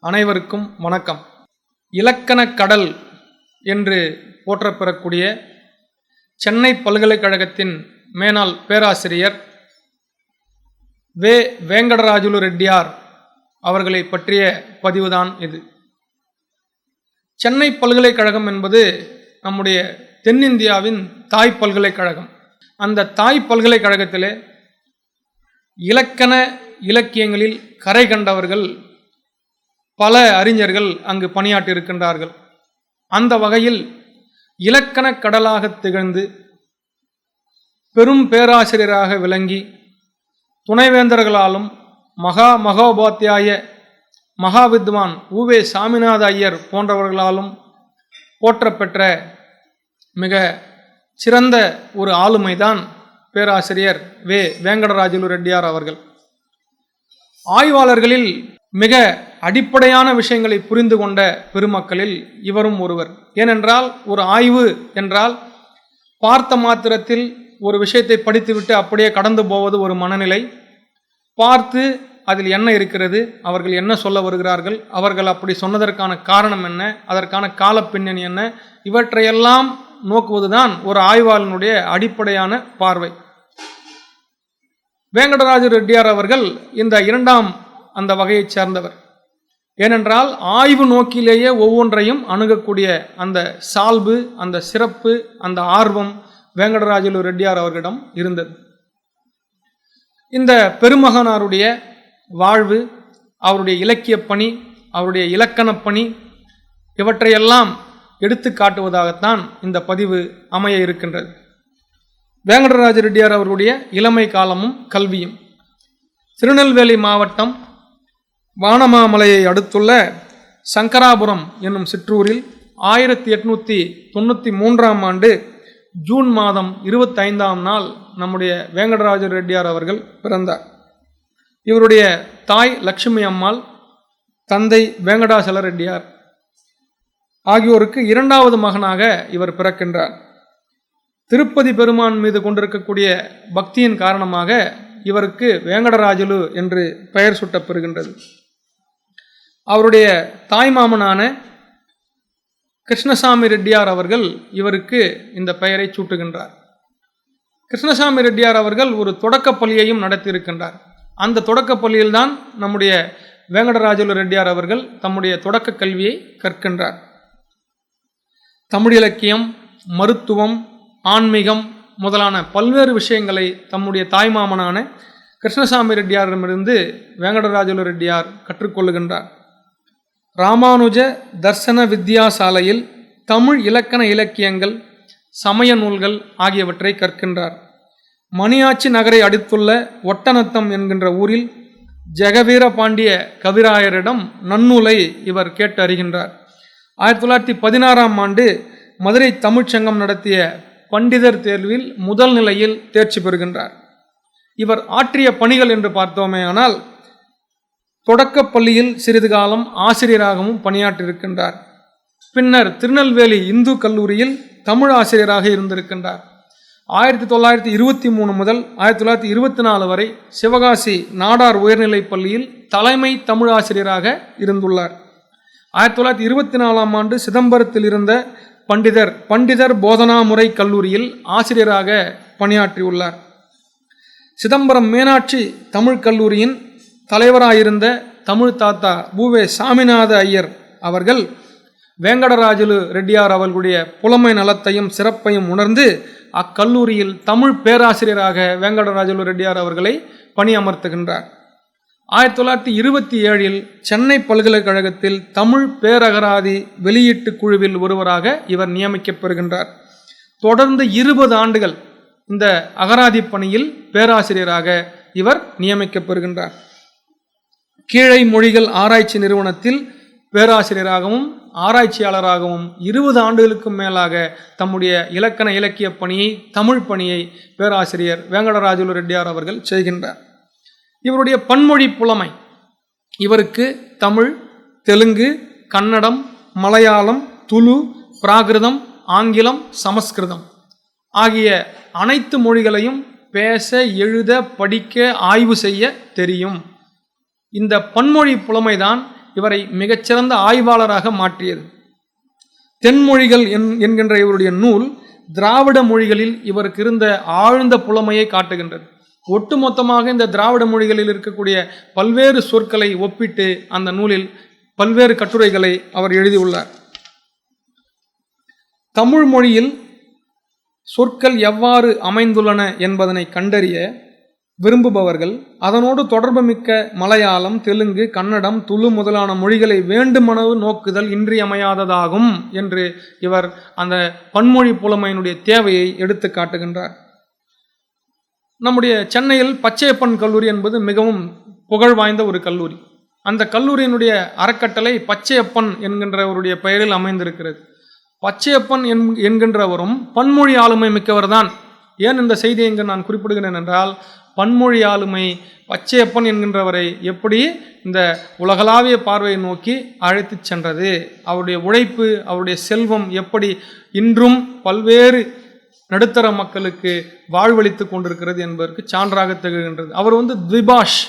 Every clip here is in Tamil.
அனைவருக்கும் வணக்கம். இலக்கண கடல் என்று போற்றப்பெறக்கூடிய சென்னை பல்கலைக்கழகத்தின் மேனாள் பேராசிரியர் வே. வேங்கடராஜுலு ரெட்டியார் அவர்களை பற்றிய பதிவுதான் இது. சென்னை பல்கலைக்கழகம் என்பது நம்முடைய தென்னிந்தியாவின் தாய் பல்கலைக்கழகம். அந்த தாய் பல்கலைக்கழகத்திலே இலக்கண இலக்கியங்களில் கரை கண்டவர்கள் பல அறிஞர்கள் அங்கு பணியாற்றி இருக்கின்றார்கள் அந்த வகையில் இலக்கணக் கடலாக திகழ்ந்து பெரும் பேராசிரியராக விளங்கி துணைவேந்தர்களாலும் மகா மகோபாத்தியாய மகாவித்வான் உவே சாமிநாத ஐயர் போன்றவர்களாலும் போற்றப்பெற்ற மிக சிறந்த ஒரு ஆளுமைதான் பேராசிரியர் வே வேங்கடராஜுலு ரெட்டியார் அவர்கள். ஆய்வாளர்களில் மிக அடிப்படையான விஷயங்களை புரிந்து கொண்ட பெருமக்களில் இவரும் ஒருவர். ஏனென்றால் ஒரு ஆய்வு என்றால் பார்த்த மாத்திரத்தில் ஒரு விஷயத்தை படித்துவிட்டு அப்படியே கடந்து போவது ஒரு மனநிலை. பார்த்து அதில் என்ன இருக்கிறது அவர்கள் என்ன சொல்ல வருகிறார்கள் அவர்கள் அப்படி சொன்னதற்கான காரணம் என்ன அதற்கான கால பின்னணி என்ன இவற்றையெல்லாம் நோக்குவதுதான் ஒரு ஆய்வாளனுடைய அடிப்படையான பார்வை. வேங்கடராஜ ரெட்டியார் அவர்கள் இந்த இரண்டாம் அந்த வகையைச் சேர்ந்தவர். ஏனென்றால் ஆய்வு நோக்கிலேயே ஒவ்வொன்றையும் அணுகக்கூடிய அந்த சால்பு அந்த சிறப்பு அந்த ஆர்வம் வேங்கடராஜலு ரெட்டியார் அவர்களிடம் இருந்தது. இந்த பெருமகனாருடைய வாழ்வு அவருடைய இலக்கிய பணி அவருடைய இலக்கணப் பணி இவற்றையெல்லாம் எடுத்து காட்டுவதாகத்தான் இந்த பதிவு அமைய இருக்கின்றது. வேங்கடராஜ ரெட்டியார் அவருடைய இளமை காலமும் கல்வியும். திருநெல்வேலி மாவட்டம் வானமாமலையை அடுத்துள்ள சங்கராபுரம் என்னும் சிற்றூரில் ஆயிரத்தி எட்நூற்றி தொண்ணூற்றி மூன்றாம் ஆண்டு ஜூன் மாதம் இருபத்தைந்தாம் நாள் நம்முடைய வேங்கடராஜ ரெட்டியார் அவர்கள் பிறந்தார். இவருடைய தாய் லட்சுமி அம்மாள் தந்தை வேங்கடாசல ரெட்டியார் ஆகியோருக்கு இரண்டாவது மகனாக இவர் பிறக்கின்றார். திருப்பதி பெருமான் மீது கொண்டிருக்கக்கூடிய பக்தியின் காரணமாக இவருக்கு வேங்கடராஜலு என்று பெயர் சூட்டப்பெறுகின்றது. அவருடைய தாய்மாமனான கிருஷ்ணசாமி ரெட்டியார் அவர்கள் இவருக்கு இந்த பெயரை சூட்டுகின்றார். கிருஷ்ணசாமி ரெட்டியார் அவர்கள் ஒரு தொடக்கப் பள்ளியையும் நடத்தியிருக்கின்றார். அந்த தொடக்கப் பள்ளியில்தான் நம்முடைய வேங்கடராஜலு ரெட்டியார் அவர்கள் தம்முடைய தொடக்க கல்வியை கற்கின்றார். தமிழ் இலக்கியம் மருத்துவம் ஆன்மீகம் முதலான பல்வேறு விஷயங்களை தம்முடைய தாய்மாமனான கிருஷ்ணசாமி ரெட்டியாரிடமிருந்து வேங்கடராஜலு ரெட்டியார் கற்றுக்கொள்ளுகின்றார். ராமானுஜ தர்சன வித்யாசாலையில் தமிழ் இலக்கண இலக்கியங்கள் சமய நூல்கள் ஆகியவற்றை கற்கின்றார். மணியாச்சி நகரை அடுத்துள்ள ஒட்டநத்தம் என்கின்ற ஊரில் ஜெகவீர பாண்டிய கவிராயரிடம் நன்னூலை இவர் கேட்டு அறிகின்றார். ஆயிரத்தி தொள்ளாயிரத்தி பதினாறாம் ஆண்டு மதுரை தமிழ்ச்சங்கம் நடத்திய பண்டிதர் தேர்வில் முதல் நிலையில் தேர்ச்சி பெறுகின்றார். இவர் ஆற்றிய பணிகள் என்று பார்த்தோமே ஆனால் தொடக்கப்பள்ளியில் சிறிது காலம் ஆசிரியராகவும் பணியாற்றியிருக்கின்றார். பின்னர் திருநெல்வேலி இந்து கல்லூரியில் தமிழ் ஆசிரியராக இருந்திருக்கின்றார். ஆயிரத்தி தொள்ளாயிரத்தி இருபத்தி மூணு முதல் ஆயிரத்தி தொள்ளாயிரத்தி இருபத்தி நாலு வரை சிவகாசி நாடார் உயர்நிலைப் பள்ளியில் தலைமை தமிழ் ஆசிரியராக இருந்துள்ளார். ஆயிரத்தி தொள்ளாயிரத்தி இருபத்தி நாலாம் ஆண்டு சிதம்பரத்தில் இருந்த பண்டிதர் பண்டிதர் போதனா முறை கல்லூரியில் ஆசிரியராக பணியாற்றியுள்ளார். சிதம்பரம் மீனாட்சி தமிழ் கல்லூரியின் தலைவராயிருந்த தமிழ் தாத்தா பூவே சாமிநாத ஐயர் அவர்கள் வேங்கடராஜலு ரெட்டியார் அவர்களுடைய புலமை நலத்தையும் சிறப்பையும் உணர்ந்து அக்கல்லூரியில் தமிழ் பேராசிரியராக வேங்கடராஜலு ரெட்டியார் அவர்களை பணியமர்த்துகின்றார். ஆயிரத்தி தொள்ளாயிரத்தி இருபத்தி ஏழில் சென்னை பல்கலைக்கழகத்தில் தமிழ் பேரகராதி வெளியீட்டு குழுவில் ஒருவராக இவர் நியமிக்கப்பெறுகின்றார். தொடர்ந்து இருபது ஆண்டுகள் இந்த அகராதி பணியில் பேராசிரியராக இவர் நியமிக்கப்பெறுகின்றார். கீழை மொழிகள் ஆராய்ச்சி நிறுவனத்தில் பேராசிரியராகவும் ஆராய்ச்சியாளராகவும் இருபது ஆண்டுகளுக்கும் மேலாக தம்முடைய இலக்கண இலக்கிய பணியை தமிழ் பணியை பேராசிரியர் வேங்கடராஜுலு ரெட்டியார் அவர்கள் செய்கின்றார். இவருடைய பன்மொழி புலமை. இவருக்கு தமிழ் தெலுங்கு கன்னடம் மலையாளம் துளு பிராகிருதம் ஆங்கிலம் சமஸ்கிருதம் ஆகிய அனைத்து மொழிகளையும் பேச எழுத படிக்க ஆய்வு செய்ய தெரியும். இந்த பன்மொழி புலமைதான் இவரை மிகச்சிறந்த ஆய்வாளராக மாற்றியது. தென்மொழிகள் என் என்கின்ற இவருடைய நூல் திராவிட மொழிகளில் இவருக்கு இருந்த ஆழ்ந்த புலமையை காட்டுகின்றது. ஒட்டுமொத்தமாக இந்த திராவிட மொழிகளில் இருக்கக்கூடிய பல்வேறு சொற்களை ஒப்பிட்டு அந்த நூலில் பல்வேறு கட்டுரைகளை அவர் எழுதியுள்ளார். தமிழ் மொழியில் சொற்கள் எவ்வாறு அமைந்துள்ளன என்பதனை கண்டறிய விரும்புபவர்கள் அதனோடு தொடர்புமிக்க மலையாளம் தெலுங்கு கன்னடம் துளு முதலான மொழிகளை வேண்டுமனவு நோக்குதல் இன்றியமையாததாகும் என்று இவர் அந்த பன்மொழி புலமையினுடைய தேவையை எடுத்து காட்டுகின்றார். நம்முடைய சென்னையில் பச்சையப்பன் கல்லூரி என்பது மிகவும் புகழ் வாய்ந்த ஒரு கல்லூரி. அந்த கல்லூரியினுடைய அறக்கட்டளை பச்சையப்பன் என்கின்றவருடைய பெயரில் அமைந்திருக்கிறது. பச்சையப்பன் என் என்கின்றவரும் பன்மொழி ஆளுமை மிக்கவர்தான். ஏன் இந்த செய்தியை இங்கு நான் குறிப்பிடுகிறேன் என்றால் பன்மொழி ஆளுமை பச்சையப்பன் என்கின்றவரை எப்படி இந்த உலகளாவிய பார்வையை நோக்கி அழைத்துச் சென்றது அவருடைய உழைப்பு அவருடைய செல்வம் எப்படி இன்றும் பல்வேறு நடுத்தர மக்களுக்கு வாழ்வளித்து கொண்டிருக்கிறது என்பதற்கு சான்றாக திகழ்கின்றது. அவர் வந்து திபாஷ்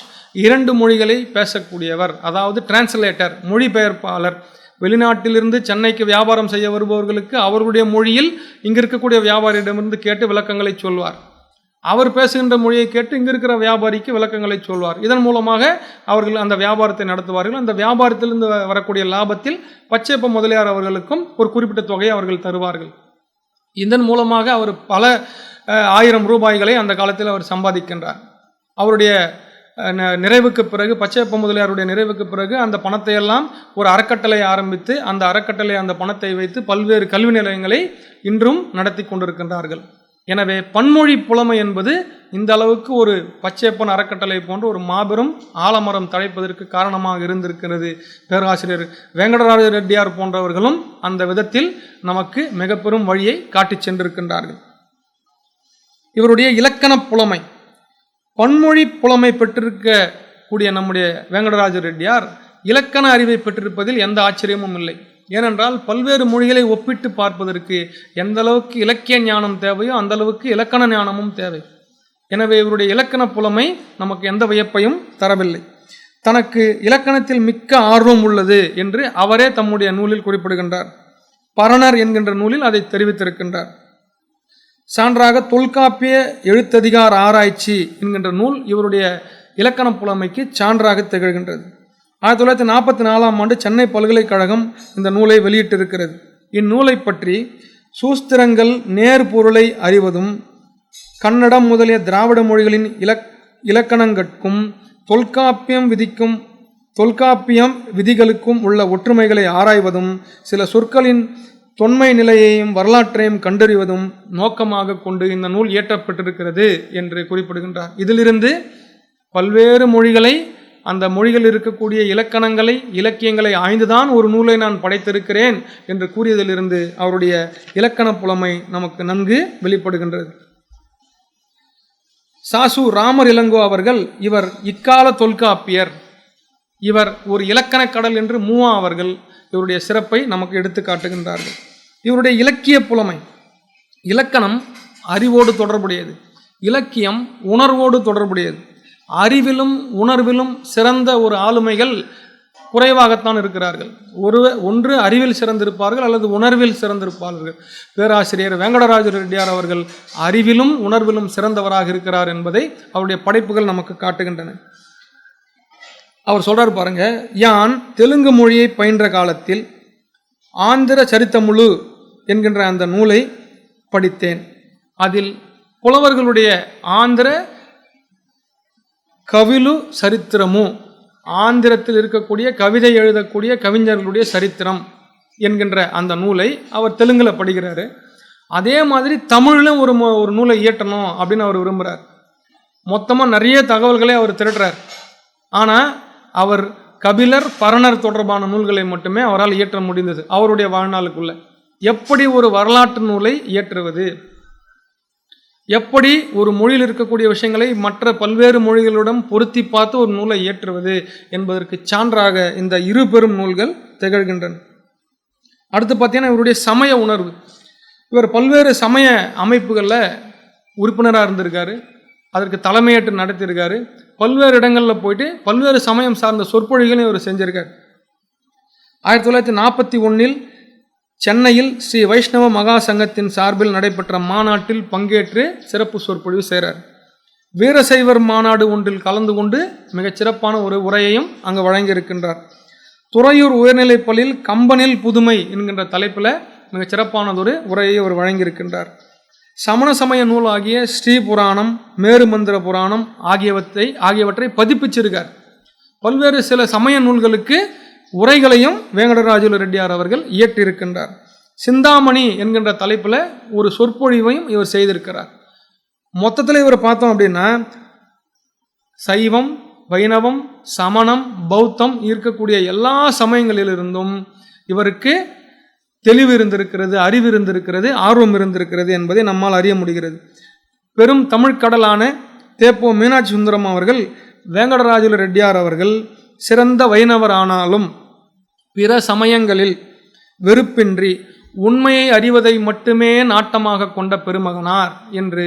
இரண்டு மொழிகளை பேசக்கூடியவர். அதாவது டிரான்ஸ்லேட்டர் மொழிபெயர்ப்பாளர். வெளிநாட்டிலிருந்து சென்னைக்கு வியாபாரம் செய்ய வருபவர்களுக்கு அவர்களுடைய மொழியில் இங்கே இருக்கக்கூடிய வியாபாரியிடமிருந்து கேட்டு விளக்கங்களை சொல்வார். அவர் பேசுகின்ற மொழியை கேட்டு இங்கே இருக்கிற வியாபாரிக்கு விளக்கங்களை சொல்வார். இதன் மூலமாக அவர்கள் அந்த வியாபாரத்தை நடத்துவார்கள். அந்த வியாபாரத்திலிருந்து வரக்கூடிய லாபத்தில் பச்சைப்ப முதலியார் அவர்களுக்கும் ஒரு குறிப்பிட்ட தொகையை அவர்கள் தருவார்கள். இதன் மூலமாக அவர் பல ஆயிரம் ரூபாய்களை அந்த காலத்தில் அவர் சம்பாதிக்கின்றார். அவருடைய நிறைவுக்கு பிறகு பச்சையப்ப முதலியாருடைய நிறைவுக்கு பிறகு அந்த பணத்தை எல்லாம் ஒரு அறக்கட்டளை ஆரம்பித்து அந்த அறக்கட்டளை அந்த பணத்தை வைத்து பல்வேறு கல்வி நிலையங்களை இன்றும் நடத்தி கொண்டிருக்கின்றார்கள். எனவே பன்மொழி புலமை என்பது இந்த அளவுக்கு ஒரு பச்சையப்பன் அறக்கட்டளை போன்ற ஒரு மாபெரும் ஆலமரம் தழைப்பதற்கு காரணமாக இருந்திருக்கிறது. பேராசிரியர் வெங்கடராஜ ரெட்டியார் போன்றவர்களும் அந்த விதத்தில் நமக்கு மிக பெரும் வழியை காட்டிச் சென்றிருக்கின்றார்கள். இவருடைய இலக்கண புலமை பன்மொழி புலமை பெற்றிருக்கக்கூடிய நம்முடைய வெங்கடராஜ ரெட்டியார் இலக்கண அறிவை பெற்றிருப்பதில் எந்த ஆச்சரியமும் இல்லை. ஏனென்றால் பல்வேறு மொழிகளை ஒப்பிட்டு பார்ப்பதற்கு எந்த அளவுக்கு இலக்கிய ஞானம் தேவையோ அந்த அளவுக்கு இலக்கண ஞானமும் தேவை. எனவே இவருடைய இலக்கண புலமை நமக்கு எந்த வியப்பையும் தரவில்லை. தனக்கு இலக்கணத்தில் மிக்க ஆர்வம் உள்ளது என்று அவரே தம்முடைய நூலில் குறிப்பிடுகின்றார். பரணர் என்கின்ற நூலில் அதை தெரிவித்திருக்கின்றார். சான்றாக தொல்காப்பிய எழுத்ததிகார ஆராய்ச்சி என்கின்ற நூல் இவருடைய இலக்கண புலமைக்கு சான்றாக திகழ்கின்றது. ஆயிரத்தி தொள்ளாயிரத்தி நாற்பத்தி நாலாம் ஆண்டு சென்னை பல்கலைக்கழகம் இந்த நூலை வெளியிட்டிருக்கிறது. இந்நூலை பற்றி சூஸ்திரங்கள் நேர் பொருளை அறிவதும் கன்னடம் முதலிய திராவிட மொழிகளின் இலக் இலக்கணங்கட்கும் தொல்காப்பியம் விதிக்கும் தொல்காப்பியம் விதிகளுக்கும் உள்ள ஒற்றுமைகளை ஆராய்வதும் சில சொற்களின் தொன்மை நிலையையும் வரலாற்றையும் கண்டறிவதும் நோக்கமாக கொண்டு இந்த நூல் இயற்றப்பட்டிருக்கிறது என்று குறிப்பிடுகின்றார். இதிலிருந்து பல்வேறு மொழிகளை அந்த மொழிகள் இருக்கக்கூடிய இலக்கணங்களை இலக்கியங்களை ஆய்ந்துதான் ஒரு நூலை நான் படைத்திருக்கிறேன் என்று கூறியதிலிருந்து அவருடைய இலக்கண புலமை நமக்கு நன்கு வெளிப்படுகின்றது. சாசு ராமர் இளங்கோ அவர்கள் இவர் இக்கால தொல்காப்பியர். இவர் ஒரு இலக்கணக் கடல் என்று மூவா அவர்கள் இவருடைய சிறப்பை நமக்கு எடுத்து காட்டுகின்றார்கள். இவருடைய இலக்கிய புலமை இலக்கணம் அறிவோடு தொடர்புடையது. இலக்கியம் உணர்வோடு தொடர்புடையது. அறிவிலும் உணர்விலும் சிறந்த ஒரு ஆளுமைகள் குறைவாகத்தான் இருக்கிறார்கள். ஒரு ஒன்று அறிவில் சிறந்திருப்பார்கள் அல்லது உணர்வில் சிறந்திருப்பார்கள். பேராசிரியர் வெங்கடராஜ ரெட்டியார் அவர்கள் அறிவிலும் உணர்விலும் சிறந்தவராக இருக்கிறார் என்பதை அவருடைய படைப்புகள் நமக்கு காட்டுகின்றன. அவர் சொல்கிறார் பாருங்க யான் தெலுங்கு மொழியை பயின்ற காலத்தில் ஆந்திர சரித்தமுழு என்கின்ற அந்த நூலை படித்தேன். அதில் புலவர்களுடைய ஆந்திர கவிலு சரித்திரமு. ஆந்திரத்தில் இருக்கக்கூடிய கவிதை எழுதக்கூடிய கவிஞர்களுடைய சரித்திரம் என்கின்ற அந்த நூலை அவர் தெலுங்கில் படிக்கிறாரு. அதே மாதிரி தமிழிலும் ஒரு மொ- ஒரு நூலை இயற்றணும் அப்படின்னு அவர் விரும்புகிறார் மொத்தமாக நிறைய தகவல்களை அவர் திரட்டுறார். ஆனால் அவர் கபிலர் பரணர் தொடர்பான நூல்களை மட்டுமே அவரால் இயற்ற முடிந்தது அவருடைய வாழ்நாளுக்குள்ள. எப்படி ஒரு வரலாற்று நூலை இயற்றுவது? எப்படி ஒரு மொழியில் இருக்கக்கூடிய விஷயங்களை மற்ற பல்வேறு மொழிகளுடன் பொருத்தி பார்த்து ஒரு நூலை இயற்றுவது என்பதற்கு சான்றாக இந்த இரு பெரும் நூல்கள் திகழ்கின்றன. அடுத்து பார்த்தீங்கன்னா இவருடைய சமய உணர்வு. இவர் பல்வேறு சமய அமைப்புகளில் உறுப்பினராக இருந்திருக்காரு. அதற்கு தலைமையேற்று நடத்தியிருக்காரு. பல்வேறு இடங்களில் போயிட்டு பல்வேறு சமயம் சார்ந்த சொற்பொழிகளையும் இவர் செஞ்சிருக்கார். ஆயிரத்தி தொள்ளாயிரத்தி நாற்பத்தி ஒன்றில் சென்னையில் ஸ்ரீ வைஷ்ணவ மகா சங்கத்தின் சார்பில் நடைபெற்ற மாநாட்டில் பங்கேற்று சிறப்பு சொற்பொழிவு செய்கிறார். வீரசைவர் மாநாடு ஒன்றில் கலந்து கொண்டு மிகச் சிறப்பான ஒரு உரையையும் அங்கு வழங்கியிருக்கின்றார். துறையூர் உயர்நிலைப் பள்ளியில் கம்பனில் புதுமை என்கின்ற தலைப்பில் மிகச் சிறப்பானதொரு உரையை அவர் வழங்கியிருக்கின்றார். சமண சமய நூலாகிய ஸ்ரீ புராணம் மேருமந்திர புராணம் ஆகியவற்றை ஆகியவற்றை பதிப்பிச்சிருக்கார். பல்வேறு சில சமய நூல்களுக்கு உரைகளையும் வேங்கடராஜுல ரெட்டியார் அவர்கள் இயற்றியிருக்கின்றார். சிந்தாமணி என்கின்ற தலைப்பில் ஒரு சொற்பொழிவையும் இவர் செய்திருக்கிறார். மொத்தத்தில் இவர் பார்த்தோம் அப்படின்னா சைவம் வைணவம் சமணம் பௌத்தம் இருக்கக்கூடிய எல்லா சமயங்களிலிருந்தும் இவருக்கு தெளிவு இருந்திருக்கிறது அறிவு இருந்திருக்கிறது ஆர்வம் இருந்திருக்கிறது என்பதை நம்மால் அறிய முடிகிறது. பெரும் தமிழ்கடலான தேப்போ மீனாட்சி சுந்தரம் அவர்கள் வேங்கடராஜுல ரெட்டியார் அவர்கள் சிறந்த வைணவர் ஆனாலும் பிற சமயங்களில் வெறுப்பின்றி உண்மையை அறிவதை மட்டுமே நாட்டமாக கொண்ட பெருமகனார் என்று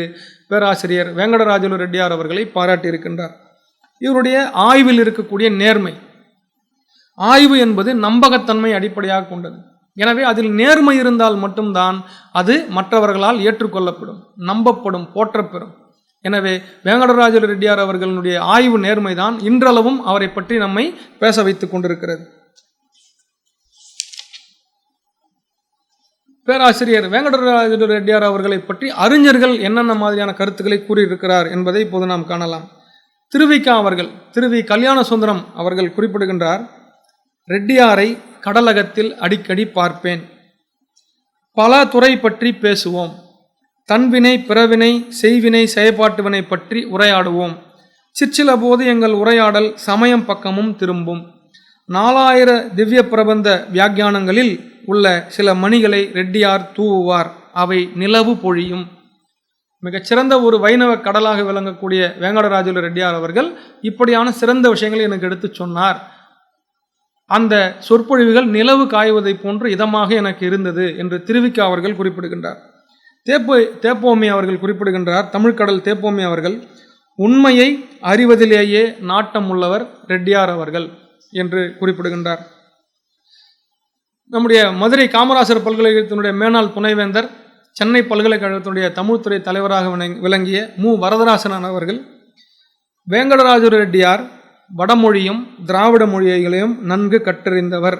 பேராசிரியர் வெங்கடராஜலு ரெட்டியார் அவர்களை பாராட்டியிருக்கின்றார். இவருடைய ஆய்வில் இருக்கக்கூடிய நேர்மை. ஆய்வு என்பது நம்பகத்தன்மை அடிப்படையாக கொண்டது. எனவே அதில் நேர்மை இருந்தால் மட்டும்தான் அது மற்றவர்களால் ஏற்றுக்கொள்ளப்படும் நம்பப்படும் போற்றப்பெறும். எனவே வேங்கடராஜ ரெட்டியார் அவர்களுடைய ஆய்வு நேர்மைதான் இன்றளவும் அவரை பற்றி நம்மை பேச வைத்துக் கொண்டிருக்கிறது. பேராசிரியர் வேங்கடராஜ ரெட்டியார் அவர்களை பற்றி அறிஞர்கள் என்னென்ன மாதிரியான கருத்துக்களை கூறியிருக்கிறார் என்பதை இப்போது நாம் காணலாம். திருவிக்கா அவர்கள் திருவி கல்யாண சுந்தரம் அவர்கள் குறிப்பிடுகின்றார் ரெட்டியாரை கடலகத்தில் அடிக்கடி பார்ப்பேன். பல துறை பற்றி பேசுவோம். தன்வினை பிறவினை செய்வினை செயற்பாட்டுவினை பற்றி உரையாடுவோம். சிற்சில போது எங்கள் உரையாடல் சமயம் பக்கமும் திரும்பும். நாலாயிர திவ்ய பிரபந்த வியாக்கியானங்களில் உள்ள சில மணிகளை ரெட்டியார் தூவுவார். அவை நிலவு பொழியும். மிகச்சிறந்த ஒரு வைணவ கடலாக விளங்கக்கூடிய வேங்கடராஜுல ரெட்டியார் அவர்கள் இப்படியான சிறந்த விஷயங்களை எனக்கு எடுத்து சொன்னார். அந்த சொற்பொழிவுகள் நிலவு காய்வதை போன்று இதமாக எனக்கு இருந்தது என்று திருவிக்கா அவர்கள் குறிப்பிடுகின்றார். தேப்போ தேப்போமி அவர்கள் குறிப்பிடுகின்றார். தமிழ்கடல் தேப்போமி அவர்கள் உண்மையை அறிவதிலேயே நாட்டம் உள்ளவர் ரெட்டியார் அவர்கள். என்று குறிப்பிடுகின்றார். நம்முடைய மதுரை காமராசர் பல்கலைக்கழகத்தினுடைய மேனாள் துணைவேந்தர் சென்னை பல்கலைக்கழகத்தினுடைய தமிழ்துறை தலைவராக விளங்கிய மு. வரதராசனன் அவர்கள் வேங்கடராஜர் ரெட்டியார் வடமொழியும் திராவிட மொழிகளையும் நன்கு கற்றறிந்தவர்.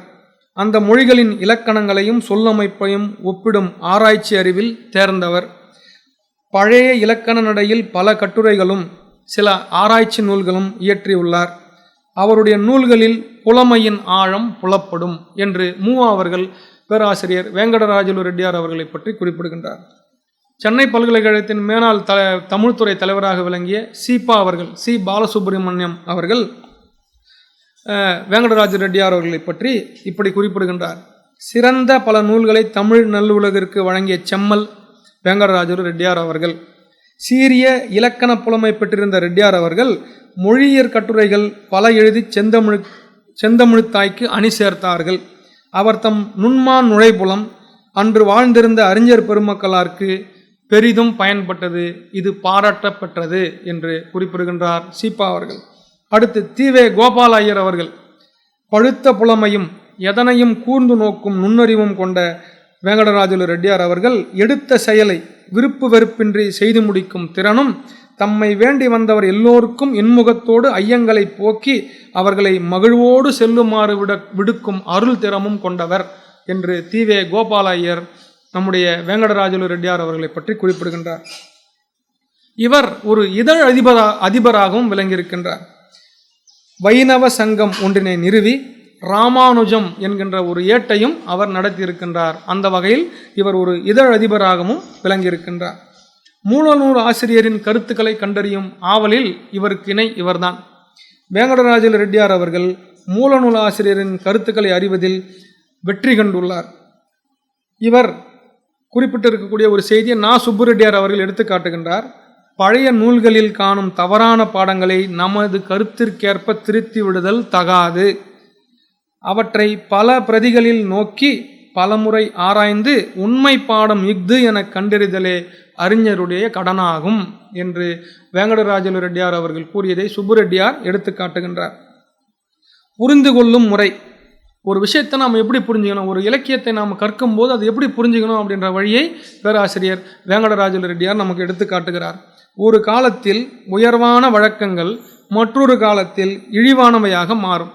அந்த மொழிகளின் இலக்கணங்களையும் சொல்லமைப்பையும் ஒப்பிடும் ஆராய்ச்சி அறிவில் தேர்ந்தவர். பழைய இலக்கண நடையில் பல கட்டுரைகளும் சில ஆராய்ச்சி நூல்களும் இயற்றியுள்ளார். அவருடைய நூல்களில் புலமையின் ஆழம் புலப்படும் என்று மூவாவர்கள் பேராசிரியர் வேங்கடராஜலு ரெட்டியார் அவர்களை பற்றி குறிப்பிடுகின்றார். சென்னை பல்கலைக்கழகத்தின் மேனாள் த தமிழ்துறை தலைவராக விளங்கிய சீபா அவர்கள் சி பாலசுப்ரமணியம் அவர்கள் வேங்கடராஜ ரெட்டியார் அவர்களை பற்றி இப்படி குறிப்பிடுகின்றார். சிறந்த பல நூல்களை தமிழ் நல்லுலகிற்கு வழங்கிய செம்மல் வேங்கடராஜரு ரெட்டியார் அவர்கள் சீரிய இலக்கண புலமை பெற்றிருந்த ரெட்டியார் அவர்கள் மொழியியற் கட்டுரைகள் பல எழுதி செந்தமிழ் செந்தமிழ்த்தாய்க்கு அணி சேர்த்தார்கள். அவர் தம் நுண்மான் நுழைபுலம் அன்று வாழ்ந்திருந்த அறிஞர் பெருமக்களாருக்கு பெரிதும் பயன்பட்டது. இது பாராட்டப்பெற்றது என்று குறிப்பிடுகின்றார் சீப்பா அவர்கள். அடுத்து தீவே கோபால ஐயர் அவர்கள். பழுத்த புலமையும் எதனையும் கூர்ந்து நோக்கும் நுண்ணறிவும் கொண்ட வேங்கடராஜுலு ரெட்டியார் அவர்கள் எடுத்த செயலை விருப்பு வெறுப்பின்றி செய்து முடிக்கும் திறனும் தம்மை வேண்டி வந்தவர் எல்லோருக்கும் இன்முகத்தோடு ஐயங்களை போக்கி அவர்களை மகிழ்வோடு செல்லுமாறு விட விடுக்கும் அருள் திறமும் கொண்டவர் என்று தீவே கோபால நம்முடைய வேங்கடராஜலு ரெட்டியார் அவர்களை பற்றி குறிப்பிடுகின்றார். இவர் ஒரு இதழ் அதிபரா அதிபராகவும் விளங்கியிருக்கின்றார். வைணவ சங்கம் ஒன்றினை நிறுவி ராமானுஜம் என்கின்ற ஒரு ஏட்டையும் அவர் நடத்தியிருக்கின்றார். அந்த வகையில் இவர் ஒரு இதழ் அதிபராகவும் விளங்கியிருக்கின்றார். மூலநூல் ஆசிரியரின் கருத்துக்களை கண்டறியும் ஆவலில் இவருக்கு இணை இவர்தான். வேங்கடராஜல் ரெட்டியார் அவர்கள் மூலநூல் ஆசிரியரின் கருத்துக்களை அறிவதில் வெற்றி கண்டுள்ளார். இவர் குறிப்பிட்டிருக்கக்கூடிய ஒரு செய்தியை நா. சுப்புரெட்டியார் அவர்கள் எடுத்து காட்டுகின்றார். பழைய நூல்களில் காணும் தவறான பாடங்களை நமது கருத்திற்கேற்ப திருத்தி விடுதல் தகாது. அவற்றை பல பிரதிகளில் நோக்கி பலமுறை ஆராய்ந்து உண்மை பாடம் இஃது என கண்டறிதலே அறிஞருடைய கடனாகும் என்று வேங்கடராஜலு ரெட்டியார் அவர்கள் கூறியதை சுப்புரெட்டியார் எடுத்து காட்டுகின்றார். புரிந்து கொள்ளும் முறை. ஒரு விஷயத்தை நாம் எப்படி புரிஞ்சுக்கணும்? ஒரு இலக்கியத்தை நாம் கற்கும்போது அது எப்படி புரிஞ்சுக்கணும்? அப்படின்ற வழியை பேராசிரியர் வேங்கடராஜல ரெட்டியார் நமக்கு எடுத்து காட்டுகிறார். ஒரு காலத்தில் உயர்வான வழக்கங்கள் மற்றொரு காலத்தில் இழிவானவையாக மாறும்.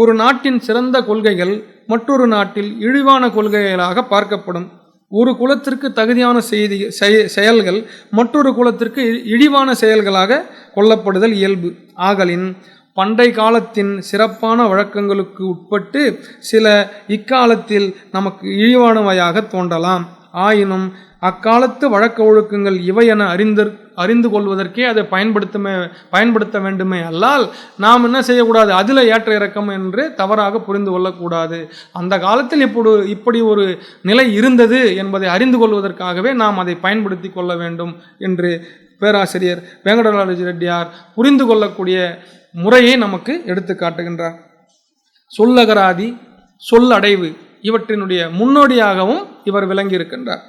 ஒரு நாட்டின் சிறந்த கொள்கைகள் மற்றொரு நாட்டில் இழிவான கொள்கைகளாக பார்க்கப்படும். ஒரு குலத்திற்கு தகுதியான செய்தி செயல்கள் மற்றொரு குலத்திற்கு இ- இழிவான செயல்களாக கொல்லப்படுதல் இயல்பு. ஆகலின் பண்டை காலத்தின் சிறப்பான வழக்கங்களுக்கு உட்பட்டு சில இக்காலத்தில் நமக்கு இழிவானவையாக தோன்றலாம். ஆயினும் அக்காலத்து வழக்க ஒழுக்கங்கள் இவை என அறிந்து அறிந்து கொள்வதற்கே அதை பயன்படுத்தமே பயன்படுத்த வேண்டுமே அல்லால் நாம் என்ன செய்யக்கூடாது? அதில் ஏற்ற இறக்கம் என்று தவறாக புரிந்து கொள்ளக்கூடாது. அந்த காலத்தில் இப்படி இப்படி ஒரு நிலை இருந்தது என்பதை அறிந்து கொள்வதற்காகவே நாம் அதை பயன்படுத்தி கொள்ள வேண்டும் என்று பேராசிரியர் வெங்கடராஜ ரெட்டியார் புரிந்து கொள்ளக்கூடிய முறையை நமக்கு எடுத்து காட்டுகின்றார். சொல்லகராதி சொல்லடைவு இவற்றினுடைய முன்னோடியாகவும் இவர் விளங்கியிருக்கின்றார்.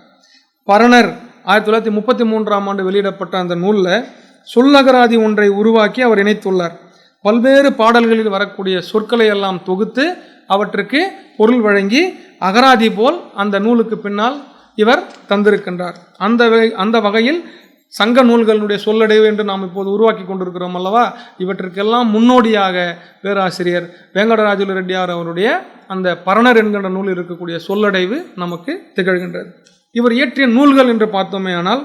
பரணர் ஆயிரத்தி தொள்ளாயிரத்தி முப்பத்தி மூன்றாம் ஆண்டு வெளியிடப்பட்ட அந்த நூலில் சொல்லகராதி ஒன்றை உருவாக்கி அவர் இணைத்துள்ளார். பல்வேறு பாடல்களில் வரக்கூடிய சொற்களை எல்லாம் தொகுத்து அவற்றுக்கு பொருள் வழங்கி அகராதி போல் அந்த நூலுக்கு பின்னால் இவர் தந்திருக்கின்றார். அந்த வகை- அந்த வகையில் சங்க நூல்களுடைய சொல்லடைவு என்று நாம் இப்போது உருவாக்கி கொண்டிருக்கிறோம் அல்லவா? இவற்றிற்கெல்லாம் முன்னோடியாக பேராசிரியர் வேங்கடராஜுல ரெட்டியார் அவருடைய அந்த பரணர் என்கின்ற நூல் இருக்கக்கூடிய சொல்லடைவு நமக்கு திகழ்கின்றது. இவர் இயற்றிய நூல்கள் என்று பார்த்தோமே ஆனால்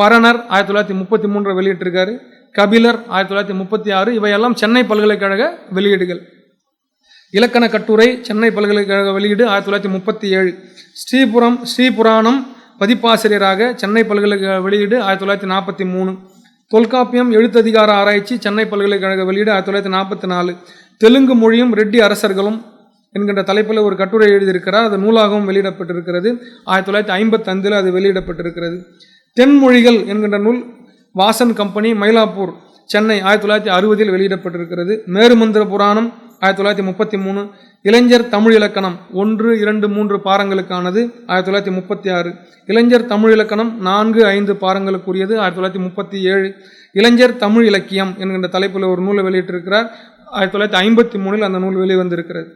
பரணர் ஆயிரத்தி தொள்ளாயிரத்தி முப்பத்தி மூன்று வெளியிட்டிருக்காரு கபிலர் ஆயிரத்தி தொள்ளாயிரத்தி முப்பத்தி ஆறு இவையெல்லாம் சென்னை பல்கலைக்கழக வெளியீடுகள். இலக்கண கட்டுரை சென்னை பல்கலைக்கழக வெளியீடு ஆயிரத்தி தொள்ளாயிரத்தி முப்பத்தி ஏழு. ஸ்ரீபுரம் ஸ்ரீபுராணம் பதிப்பாசிரியராக சென்னை பல்கலைக்கழக வெளியீடு ஆயிரத்தி தொள்ளாயிரத்தி நாற்பத்தி மூணு. தொல்காப்பியம் எழுத்ததிகார ஆராய்ச்சி சென்னை பல்கலைக்கழக வெளியீடு ஆயிரத்தி தொள்ளாயிரத்தி நாற்பத்தி நாலு. தெலுங்கு மொழியும் ரெட்டி அரசர்களும் என்கின்ற தலைப்பில் ஒரு கட்டுரை எழுதியிருக்கிறார். அது நூலாகவும் வெளியிடப்பட்டிருக்கிறது. ஆயிரத்தி தொள்ளாயிரத்தி ஐம்பத்தந்தில் அது வெளியிடப்பட்டிருக்கிறது. தென்மொழிகள் என்கின்ற நூல் வாசன் கம்பெனி மயிலாப்பூர் சென்னை ஆயிரத்தி தொள்ளாயிரத்தி அறுபதில் வெளியிடப்பட்டிருக்கிறது. மேருமந்திர புராணம் ஆயிரத்தி தொள்ளாயிரத்தி முப்பத்தி மூணு இளைஞர் தமிழ் இலக்கணம் ஒன்று இரண்டு மூன்று பாரங்களுக்கானது ஆயிரத்தி தொள்ளாயிரத்தி முப்பத்தி ஆறு இளைஞர் தமிழ் இலக்கணம் நான்கு ஐந்து பாரங்களுக்குரியது ஆயிரத்தி தொள்ளாயிரத்தி முப்பத்தி ஏழு இளைஞர் தமிழ் இலக்கியம் என்கின்ற தலைப்பில் ஒரு நூலை வெளியிட்டிருக்கிறார். ஆயிரத்தி தொள்ளாயிரத்தி ஐம்பத்தி மூணில் அந்த நூல் வெளிவந்திருக்கிறது.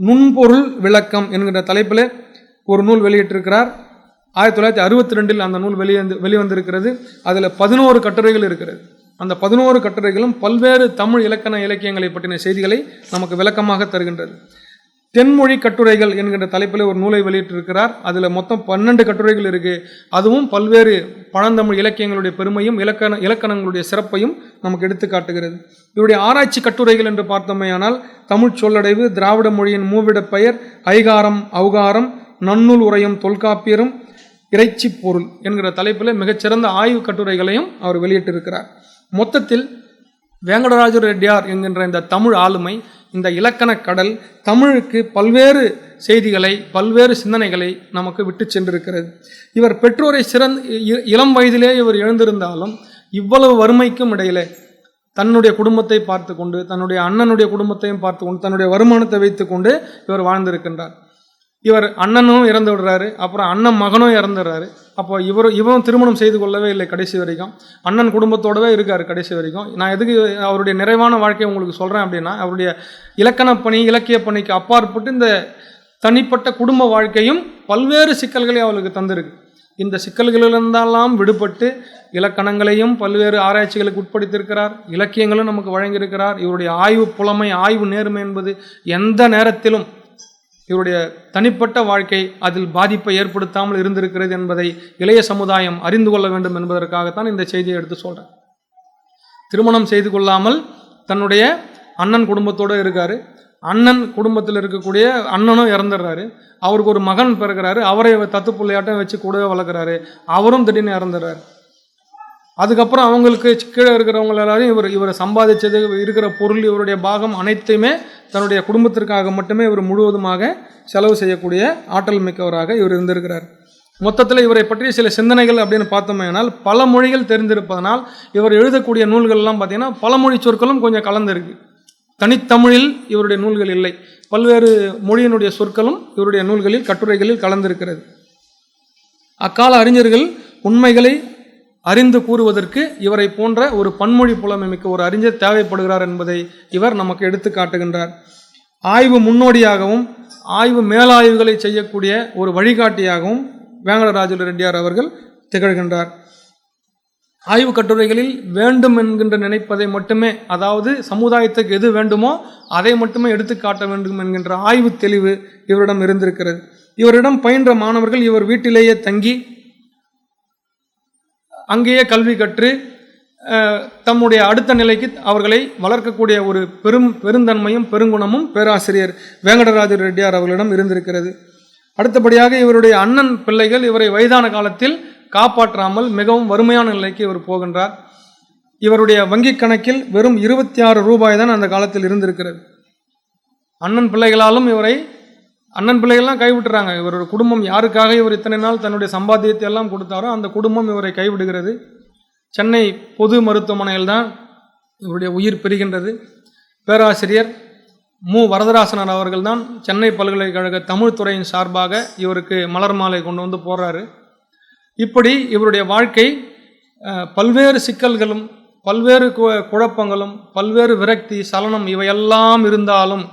நுண்பொருள் விளக்கம் என்கின்ற தலைப்பில் ஒரு நூல் வெளியிட்டிருக்கிறார். ஆயிரத்தி தொள்ளாயிரத்தி அறுபத்தி ரெண்டில் அந்த நூல் வெளிவந்து வெளிவந்திருக்கிறது. அதில் பதினோரு கட்டுரைகள் இருக்கிறது. அந்த பதினோரு கட்டுரைகளும் பல்வேறு தமிழ் இலக்கண இலக்கியங்களை பற்றின செய்திகளை நமக்கு விளக்கமாக தருகின்றது. தென்மொழி கட்டுரைகள் என்கின்ற தலைப்பில் ஒரு நூலை வெளியிட்டிருக்கிறார். அதில் மொத்தம் பன்னெண்டு கட்டுரைகள் இருக்குது அதுவும் பல்வேறு பழந்தமிழ் இலக்கியங்களுடைய பெருமையும் இலக்கண இலக்கணங்களுடைய சிறப்பையும் நமக்கு எடுத்து காட்டுகிறது. இவருடைய ஆராய்ச்சி கட்டுரைகள் என்று பார்த்தோமேயானால் தமிழ் சொல்லடைவு திராவிட மொழியின் மூவிடப் பெயர் ஐகாரம் அவுகாரம் நன்னூல் உரையும் தொல்காப்பியரும் இறைச்சி பொருள் என்கிற தலைப்பில் மிகச்சிறந்த ஆய்வு கட்டுரைகளையும் அவர் வெளியிட்டிருக்கிறார். மொத்தத்தில் வேங்கடராஜ ரெட்டியார் என்கின்ற இந்த தமிழ் ஆளுமை இந்த இலக்கண கடல் தமிழுக்கு பல்வேறு செய்திகளை பல்வேறு சிந்தனைகளை நமக்கு விட்டு சென்றிருக்கிறது. இவர் பெற்றோரை சிறந்த இ- இளம் வயதிலே இவர் எழுந்திருந்தாலும் இவ்வளவு வறுமைக்கும் இடையிலே தன்னுடைய குடும்பத்தை பார்த்து கொண்டு தன்னுடைய அண்ணனுடைய குடும்பத்தையும் பார்த்து கொண்டு தன்னுடைய வருமானத்தை வைத்துக்கொண்டு இவர் வாழ்ந்திருக்கின்றார். இவர் அண்ணனும் இறந்து விடுறாரு அப்புறம் அண்ணன் மகனும் இறந்துடுறாரு. அப்போ இவர் இவரும் திருமணம் செய்து கொள்ளவே இல்லை கடைசி வரைக்கும். அண்ணன் குடும்பத்தோடவே இருக்கார் கடைசி வரைக்கும். நான் எதுக்கு அவருடைய நிறைவான வாழ்க்கையை உங்களுக்கு சொல்கிறேன் அப்படின்னா அவருடைய இலக்கண பணி இலக்கிய பணிக்கு அப்பாற்பட்டு இந்த தனிப்பட்ட குடும்ப வாழ்க்கையும் பல்வேறு சிக்கல்களை அவளுக்கு தந்திருக்கு. இந்த சிக்கல்களிலிருந்தெல்லாம் விடுபட்டு இலக்கணங்களையும் பல்வேறு ஆராய்ச்சிகளுக்கு உட்படுத்தியிருக்கிறார். இலக்கியங்களும் நமக்கு வழங்கியிருக்கிறார். இவருடைய ஆய்வு புலமை ஆய்வு நேர்மை என்பது எந்த நேரத்திலும் இவருடைய தனிப்பட்ட வாழ்க்கை அதில் பாதிப்பை ஏற்படுத்தாமல் இருந்திருக்கிறது என்பதை இளைய சமுதாயம் அறிந்து கொள்ள வேண்டும் என்பதற்காகத்தான் இந்த செய்தியை எடுத்து சொல்கிறேன் திருமணம் செய்து கொள்ளாமல் தன்னுடைய அண்ணன் குடும்பத்தோடு இருக்கார். அண்ணன் குடும்பத்தில் இருக்கக்கூடிய அண்ணனும் இறந்துடுறாரு. அவருக்கு ஒரு மகன் பிறகுறாரு அவரை தத்து பிள்ளையாட்டம் வச்சு கூடவே வளர்க்குறாரு. அவரும் திடீர்னு இறந்துடுறாரு. அதுக்கப்புறம் அவங்களுக்கு கீழே இருக்கிறவங்க எல்லாரும் இவர் இவர் சம்பாதிச்சது இருக்கிற பொருள் இவருடைய பாகம் அனைத்தையுமே தன்னுடைய குடும்பத்திற்காக மட்டுமே இவர் முழுவதுமாக செலவு செய்யக்கூடிய ஆற்றல் மிக்கவராக இவர் இருந்திருக்கிறார். மொத்தத்தில் இவரை பற்றிய சில சிந்தனைகள் அப்படின்னு பார்த்தோம்னால் பல மொழிகள் தெரிந்திருப்பதனால் இவர் எழுதக்கூடிய நூல்கள்லாம் பார்த்தீங்கன்னா பல மொழி சொற்களும் கொஞ்சம் கலந்துருக்கு. தனித்தமிழில் இவருடைய நூல்கள் இல்லை. பல்வேறு மொழியினுடைய சொற்களும் இவருடைய நூல்களில் கட்டுரைகளில் கலந்திருக்கிறது. அக்கால அறிஞர்கள் உண்மைகளை அறிந்து கூறுவதற்கு இவரை போன்ற ஒரு பன்மொழி புலமை மிக்க ஒரு அறிஞர் தேவைப்படுகிறார் என்பதை இவர் நமக்கு எடுத்து காட்டுகின்றார். ஆய்வு முன்னோடியாகவும் ஆய்வு மேலாய்வுகளை செய்யக்கூடிய ஒரு வழிகாட்டியாகவும் வேங்கடராஜுல ரெட்டியார் அவர்கள் திகழ்கின்றார். ஆய்வு கட்டுரைகளில் வேண்டும் என்கின்ற நினைப்பதை மட்டுமே அதாவது சமுதாயத்துக்கு எது வேண்டுமோ அதை மட்டுமே எடுத்து காட்ட வேண்டும் என்கின்ற ஆய்வு தெளிவு இவரிடம் இருந்திருக்கிறது. இவரிடம் பயின்ற மாணவர்கள் இவர் வீட்டிலேயே தங்கி அங்கேயே கல்வி கற்று தம்முடைய அடுத்த நிலைக்கு அவர்களை வளர்க்கக்கூடிய ஒரு பெரும் பெருந்தன்மையும் பெருங்குணமும் பேராசிரியர் வேங்கடராஜ ரெட்டியார் அவர்களிடம் இருந்திருக்கிறது. அடுத்தபடியாக இவருடைய அண்ணன் பிள்ளைகள் இவரை வயதான காலத்தில் காப்பாற்றாமல் மிகவும் வறுமையான நிலைக்கு இவர் போகின்றார். இவருடைய வங்கிக் கணக்கில் வெறும் இருபத்தி ஆறு ரூபாய் தான் அந்த காலத்தில் இருந்திருக்கிறது. அண்ணன் பிள்ளைகளாலும் இவரை அண்ணன் பிள்ளைகள்லாம் கைவிட்டுறாங்க. இவருடைய குடும்பம். யாருக்காக இவர் இத்தனை நாள் தன்னுடைய சம்பாத்தியத்தை எல்லாம் கொடுத்தாரோ அந்த குடும்பம் இவரை கைவிடுகிறது. சென்னை பொது மருத்துவமனையில் தான் இவருடைய உயிர் பெறுகின்றது பேராசிரியர் மு. வரதராசனர் அவர்கள் தான் சென்னை பல்கலைக்கழக தமிழ் துறையின் சார்பாக இவருக்கு மலர் மாலை கொண்டு வந்து போடுறாரு. இப்படி இவருடைய வாழ்க்கை பல்வேறு சிக்கல்களும் பல்வேறு கு- குழப்பங்களும் பல்வேறு விரக்தி சலனம் இவையெல்லாம் இருந்தாலும்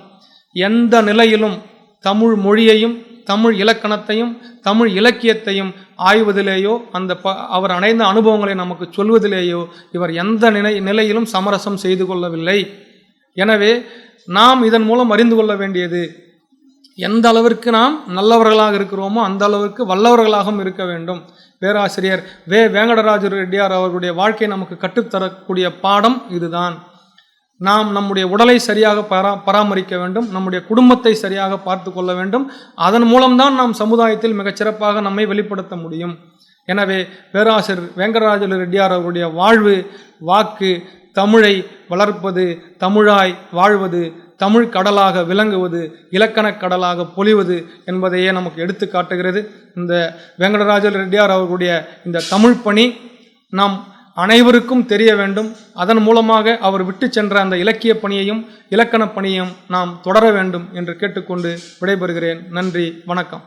எந்த நிலையிலும் தமிழ் மொழியையும் தமிழ் இலக்கணத்தையும் தமிழ் இலக்கியத்தையும் ஆய்வதிலேயோ அந்த ப அவர் அடைந்த அனுபவங்களை நமக்கு சொல்வதிலேயோ இவர் எந்த நிலை நிலையிலும் சமரசம் செய்து கொள்ளவில்லை. எனவே நாம் இதன் மூலம் அறிந்து கொள்ள வேண்டியது எந்த அளவிற்கு நாம் நல்லவர்களாக இருக்கிறோமோ அந்த அளவுக்கு வல்லவர்களாகவும் இருக்க வேண்டும். பேராசிரியர் வே. வேங்கடராஜ ரெட்டியார் அவர்களுடைய வாழ்க்கை நமக்கு கற்றுத்தரக்கூடிய பாடம் இதுதான். நாம் நம்முடைய உடலை சரியாக பரா பராமரிக்க வேண்டும் நம்முடைய குடும்பத்தை சரியாக பார்த்து கொள்ள வேண்டும். அதன் மூலம்தான் நாம் சமுதாயத்தில் மிகச்சிறப்பாக நம்மை வெளிப்படுத்த முடியும். எனவே பேராசிரியர் வேங்கடராஜ ரெட்டியார் அவருடைய வாழ்வு வாக்கு தமிழை வளர்ப்பது தமிழாய் வாழ்வது தமிழ் கடலாக விளங்குவது இலக்கணக் கடலாக பொழிவது என்பதையே நமக்கு எடுத்து காட்டுகிறது. இந்த வெங்கடராஜல் ரெட்டியார் அவர்களுடைய இந்த தமிழ் பணி நாம் அனைவருக்கும் தெரிய வேண்டும். அதன் மூலமாக அவர் விட்டு சென்ற அந்த இலக்கிய பணியையும் இலக்கணப் பணியையும் நாம் தொடர வேண்டும் என்று கேட்டுக்கொண்டு விடைபெறுகிறேன். நன்றி வணக்கம்.